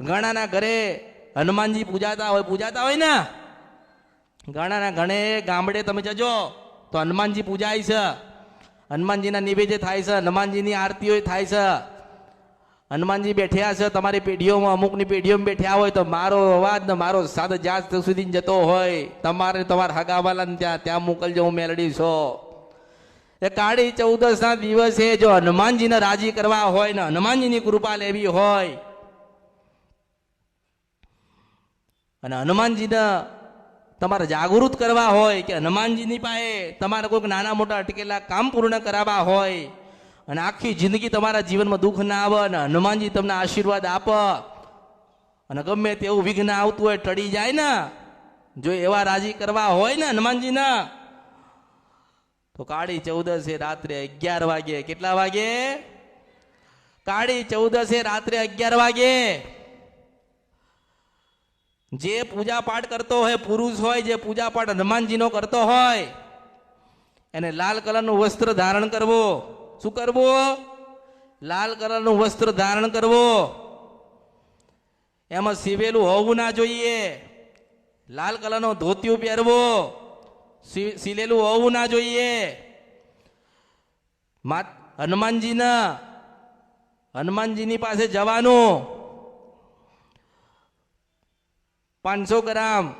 ઘણાના ઘરે હનુમાનજી પૂજાતા હોય પૂજાતા હોય ને? ઘણાના ઘણે ગામડે તમે જજો, તો હનુમાનજી પૂજાય છે. હનુમાનજીના નિવેદ્ય થાય છે, હનુમાનજીની આરતીઓ થાય છે. હનુમાનજી બેઠ્યા છે, તમારી પેઢીઓમાં, અમુકની પેઢીઓમાં બેઠ્યા હોય તો મારો અવાજ ને મારો સાદ જાત સુધી જતો હોય. તમારે તમારા હગાવાલાને ત્યાં ત્યાં મોકલજો, હું મેલડી છો. એ કાળી ચૌદસ ના દિવસે જો હનુમાનજીને રાજી કરવા હોય ને, હનુમાનજીની કૃપા લેવી હોય અને હનુમાનજીને તમારે જાગૃત કરવા હોય કે હનુમાનજીની પાસે તમારે કોઈક નાના મોટા અટકેલા કામ પૂર્ણ કરાવવા હોય અને આખી જિંદગી તમારા જીવનમાં દુઃખ ના આવે અને હનુમાનજી તમને આશીર્વાદ આપ અને ગમે તેવું વિઘ્ન આવતું હોય ટળી જાય ને, જો એવા રાજી કરવા હોય ને હનુમાનજીના, તો કાળી ચૌદસે રાત્રે અગિયાર વાગે, કેટલા વાગે? કાળી ચૌદસે રાત્રે અગિયાર વાગે. જે પૂજા પાઠ કરતો હોય, પુરુષ હોય, જે પૂજા પાઠ હનુમાનજીનો કરતો હોય, એને લાલ કલરનું વસ્ત્ર ધારણ કરવું. શું કરવું? લાલ કલરનું વસ્ત્ર ધારણ કરવું. એમાં સીવેલું હોવું ના જોઈએ. લાલ કલરનો ધોતિયું પહેરવો. સીલેલું હોવું ના જોઈએ. હનુમાનજીના, હનુમાનજીની પાસે જવાનું. પાંચસો ગ્રામ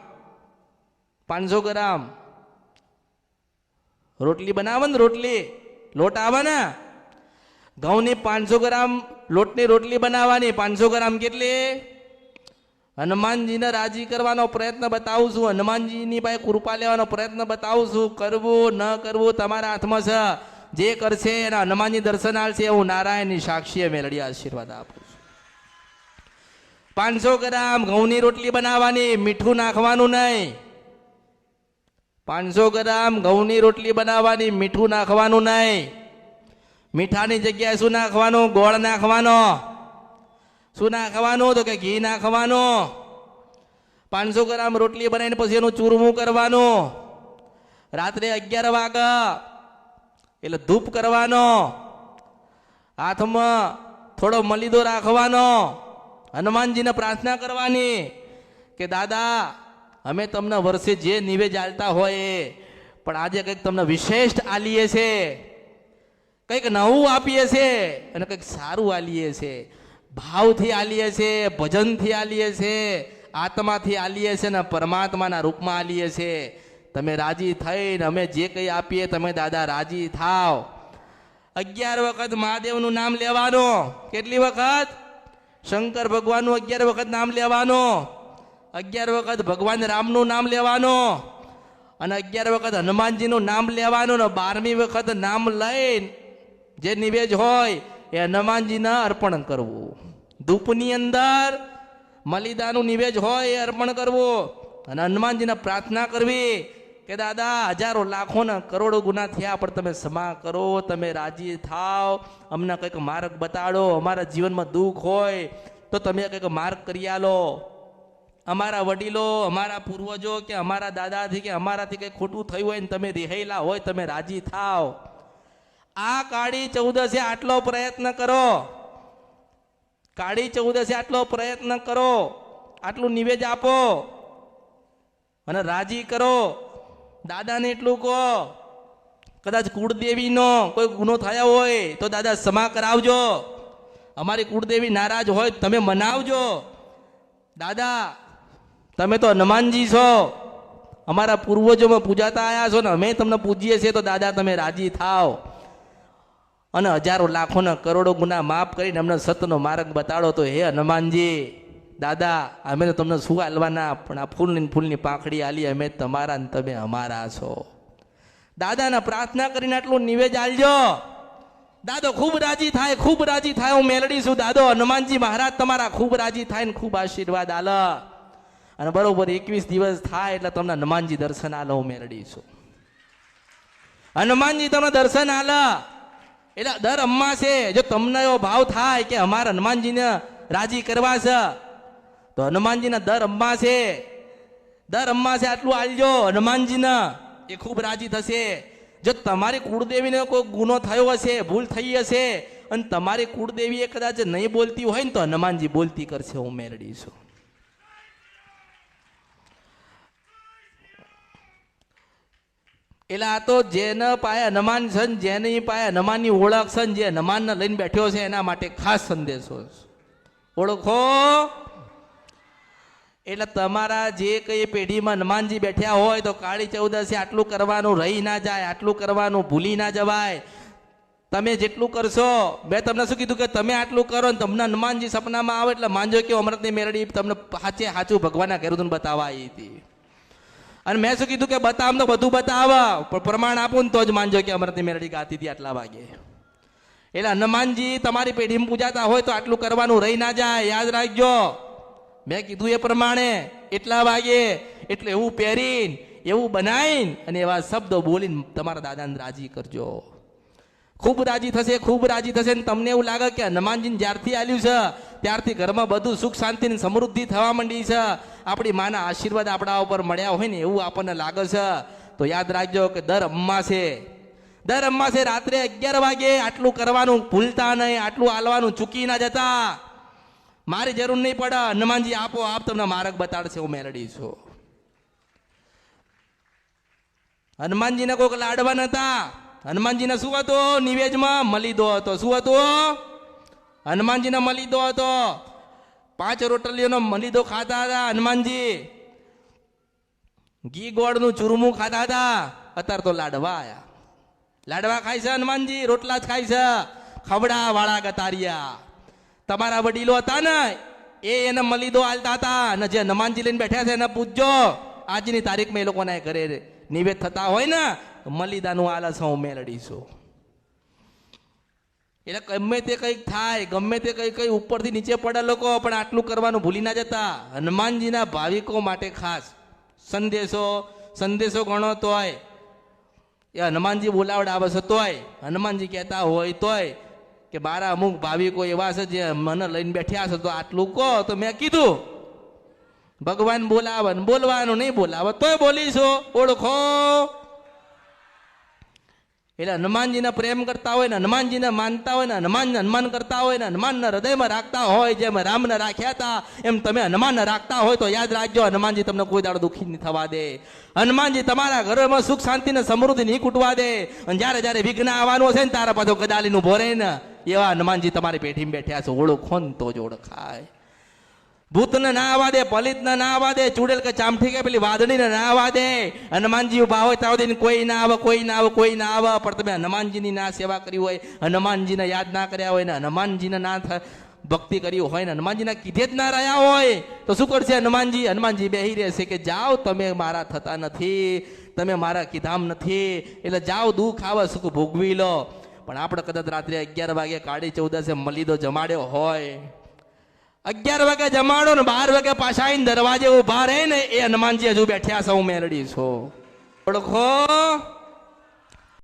પાંચસો ગ્રામ. રોટલી બનાવે ને રોટલી, લોટ આવે ને ઘઉંની પાંચસો ગ્રામ, લોટની રોટલી બનાવવાની. પાંચસો ગ્રામ કેટલી? હનુમાનજીને રાજી કરવાનો પ્રયત્ન બતાવું છું. હનુમાનજીની પાસે કૃપા લેવાનો પ્રયત્ન બતાવું છું. કરવું ન કરવું તમારા હાથમાં છે. જે કરશે એના હનુમાનજી દર્શન આવશે હું નારાયણની સાક્ષીએ મેળડી આશીર્વાદ આપું પાંચસો ગ્રામ ઘઉંની રોટલી બનાવવાની, મીઠું નાખવાનું નહીં. પાંચસો ગ્રામ ઘઉંની રોટલી બનાવવાની, મીઠું નાખવાનું નહીં. મીઠાની જગ્યાએ શું નાખવાનું? ગોળ નાખવાનો. શું નાખવાનું? તો કે ઘી નાખવાનું. પાંચસો ગ્રામ રોટલી બનાવીને પછી એનું ચૂરમું કરવાનું. રાત્રે અગિયાર વાગ્યા એટલે ધૂપ કરવાનો. હાથમાં થોડો મલીદો રાખવાનો. હનુમાનજીને પ્રાર્થના કરવાની કે, દાદા, અમે તમને વર્ષે જે નિવેજ આલતા હોય પણ આજે કંઈક તમને વિશેષ આલીએ છે. કંઈક નવું આપીએ છે અને કંઈક સારું આલીએ છે. ભાવથી આલીએ છે, ભજનથી આલીએ છે, આત્માથી આલીએ છે ને પરમાત્માના રૂપમાં આલીએ છે. તમે રાજી થઈને અમે જે કંઈ આપીએ, તમે દાદા રાજી થાવ. અગિયાર વખત મહાદેવનું નામ લેવાનું. કેટલી વખત? શંકર ભગવાનનું અગિયાર વખત નામ લેવાનું. અગિયાર વખત ભગવાન રામનું નામ લેવાનું. અને અગિયાર વખત હનુમાનજીનું નામ લેવાનું ને બારમી વખત નામ લઈને જે નિવેજ હોય એ હનુમાનજીને અર્પણ કરવું. ધૂપની અંદર મલિદાનું નિવેજ હોય એ અર્પણ કરવું અને હનુમાનજીને પ્રાર્થના કરવી. કે દાદા, હજારો લાખો ના કરોડો ગુના થયા, પણ તમે ક્ષમા કરો, તમે રાજી થાવ અમને કંઈક માર્ગ બતાડો, અમારા જીવનમાં દુઃખ હોય, તો તમે કંઈક માર્ગ કરી આલો. અમારા વડીલો, અમારા પૂર્વજો કે અમારા દાદાથી કે અમારાથી કંઈ ખોટું થયું હોય ને તમે રિહાયેલા હોય, તમે રાજી થાવ આ કાળી ચૌદસે આટલો પ્રયત્ન કરો. કાળી ચૌદસે આટલો પ્રયત્ન કરો. આટલું નિવેદ આપો. અને રાજી કરો. દાદાને એટલું કહો. કદાચ કુળદેવીનો કોઈ ગુનો થયા હોય તો દાદા ક્ષમા કરાવજો. અમારી કુળદેવી નારાજ હોય તમે મનાવજો. દાદા, તમે તો હનુમાનજી છો. અમારા પૂર્વજોમાં પૂજાતા આવ્યા છો ને, અમે તમને પૂજીએ છીએ તો દાદા તમે રાજી થાવ અને હજારો લાખોના કરોડો ગુના માફ કરીને અમને સતનો માર્ગ બતાડો તો હે હનુમાનજી. દાદા, અમે તો તમને શું હાલવાના? પણ આ ફૂલની ફૂલની પાંખડી આલી, અમે તમારા ને તમે અમારા છો. દાદાને પ્રાર્થના કરીને આટલું નિવેદ આલજો. દાદો, ખૂબ રાજી થાય, ખૂબ રાજી થાય, હું મેલડી છું, દાદો. હનુમાનજી મહારાજ તમારા ખૂબ રાજી થાય ને ખૂબ આશીર્વાદ આલ. અને બરોબર એકવીસ દિવસ થાય એટલે તમને હનુમાનજી દર્શન આલો, હું મેલડી છું. હનુમાનજી તમને દર્શન આલ. એટલે દર અમાસે જો તમને એવો ભાવ થાય કે અમારા હનુમાનજીને રાજી કરવા છે તો હનુમાનજીના દર અમાસે દર છે, આટલું આલજો. હનુમાનજીના એ ખૂબ રાજી થશે. જો તમારી કુળદેવીને કોઈ ગુનો થયો હશે, ભૂલ થઈ હશે, અને તમારી કુળદેવી એ કદાચ નહીં બોલતી હોય ને તો હનુમાનજી બોલતી કરશે, હું મેળવીશું છું. એટલે આ તો જેના પાયે હનુમાન છે ને જેની પાયે હનુમાનની ઓળખ છે ને જે હનુમાનને લઈને બેઠ્યો છે, એના માટે ખાસ સંદેશો ઓળખો. એટલે તમારા જે કઈ પેઢીમાં હનુમાનજી બેઠ્યા હોય તો કાળી ચૌદસે આટલું કરવાનું રહી ના જાય, આટલું કરવાનું ભૂલી ના જવાય. તમે જેટલું કરશો, મેં તમને શું કીધું કે તમે આટલું કરો ને તમને હનુમાનજી સપનામાં આવે એટલે માનજો કે અમૃતની મેરડી તમને સાચે સાચું ભગવાનના ઘેરું બતાવવા આવી હતી અને મેં શું કીધું કે બતાવ તો બધું બતાવા, પણ પ્રમાણ આપું ને તો જ માનજો કે અમૃતની મેરડી ગાતી હતી આટલા વાગે. એટલે હનુમાનજી તમારી પેઢીમાં પૂજાતા હોય તો આટલું કરવાનું રહી ના જાય, યાદ રાખજો. મેં કીધું એ પ્રમાણે એટલા વાગે, એટલે એવું પહેરીને, એવું બનાવીને અને એવા શબ્દો બોલીને તમારા દાદાને રાજી કરજો. ખૂબ રાજી થશે, ખૂબ રાજી થશે ને તમને એવું લાગે કે હનુમાનજીને જ્યારથી આવ્યું છે, ત્યારથી ઘરમાં બધું સુખ શાંતિ ને સમૃદ્ધિ થવા માંડી છે, આપણી માના આશીર્વાદ આપણા ઉપર મળ્યા હોય ને એવું આપણને લાગે છે. તો યાદ રાખજો કે દર અમાસે દર અમાસે રાત્રે અગિયાર વાગે આટલું કરવાનું ભૂલતા નહીં, આટલું આલવાનું ચૂકી ના જતા. મારી જરૂર નહીં પડે. હનુમાનજી, આપો, આપ તમને માર્ગ બતાડશે, હું મેરડી છું. હનુમાનજીને કોઈક લાડવા નતા હનુમાનજીને શું હતો? નિવેજમાં મલીદો હતો. શું હતો? હનુમાનજીને મલીદો હતો. પાંચ રોટલીઓનો મલીદો ખાતા હતા હનુમાનજી. ઘી ગોળનું ચૂરમું ખાતા હતા. અત્યારે તો લાડવા આયા. લાડવા ખાય છે હનુમાનજી, રોટલા જ ખાય છે. ખવડા વાળા ગતારિયા. તમારા વડીલો હતા ને, એ એને મલીદો આલતા હતા. અને જે હનુમાનજી લઈને બેઠા છે, એને પૂછજો. આજની તારીખમાં એ લોકોના ઘરે નિવેદ થતા હોય ને, મલિદાનું આલસ હું મેળડીશું એટલે ગમે તે કંઈક થાય, ગમે તે કંઈ કંઈ ઉપરથી નીચે પડે લોકો, પણ આટલું કરવાનું ભૂલી ના જતા. હનુમાનજીના ભાવિકો માટે ખાસ સંદેશો સંદેશો ગણો તોય. એ હનુમાનજી બોલાવડાવે છે તોય. હનુમાનજી કહેતા હોય તોય. કે બારા અમુક ભાવિકો એવા છે જે મને લઈને બેઠ્યા છે, તો આટલું કહો, તો મેં કીધું. ભગવાન બોલાવે બોલવાનું નહીં બોલાવે, તોય બોલીશો, ઓળખો. એટલે હનુમાનજીને પ્રેમ કરતા હોય ને, હનુમાનજીને માનતા હોય ને, હનુમાનને હનુમાન કરતા હોય ને, હનુમાનના હૃદયમાં રાખતા હોય, જેમ રામને રાખ્યા હતા, એમ તમે હનુમાનને રાખતા હોય, તો યાદ રાખજો, હનુમાનજી તમને કોઈ દાડો દુઃખી નહીં થવા દે. હનુમાનજી તમારા ઘરમાં સુખ, શાંતિ ને સમૃદ્ધિ નહીં કૂટવા દે. અને જ્યારે જ્યારે વિઘ્ન આવવાનું હશે ને તારા પાછો ગદાલીનું ભોરે ને એવા હનુમાનજી તમારી પેઢીમાં બેઠ્યા છે ઓળખો ને તો જ ઓળખાય ભૂતને ના આવવા દે પલિતને ના આવવા દે ચૂડેલ કે ચામઠી કે પેલી વાદળીને ના આવવા દે હનુમાનજી ઊભા હોય ત્યાં સુધી કોઈ ના આવે, કોઈ ના આવે, કોઈ ના આવે. પણ તમે હનુમાનજીની ના સેવા કરી હોય, હનુમાનજીને યાદ ના કર્યા હોય ને હનુમાનજીને ના ભક્તિ કરી હોય ને હનુમાનજીના કીધે જ ના રહ્યા હોય, તો શું કરશે હનુમાનજી? હનુમાનજી બેહી રહેશે કે જાઓ તમે મારા થતા નથી, તમે મારા કીધામ નથી, એટલે જાઓ દુઃખ આવે, સુખ ભોગવી લો. પણ આપણે કદાચ રાત્રે અગિયાર વાગે કાળી ચૌદસે મલીદો જમાડ્યો હોય. અગિયાર વાગે જમાડો ને બાર વાગે પાછા આવીને દરવાજે ઊભા રહે ને એ હનુમાનજી હજુ બેઠ્યા સૌ છો છું. ઓળખો?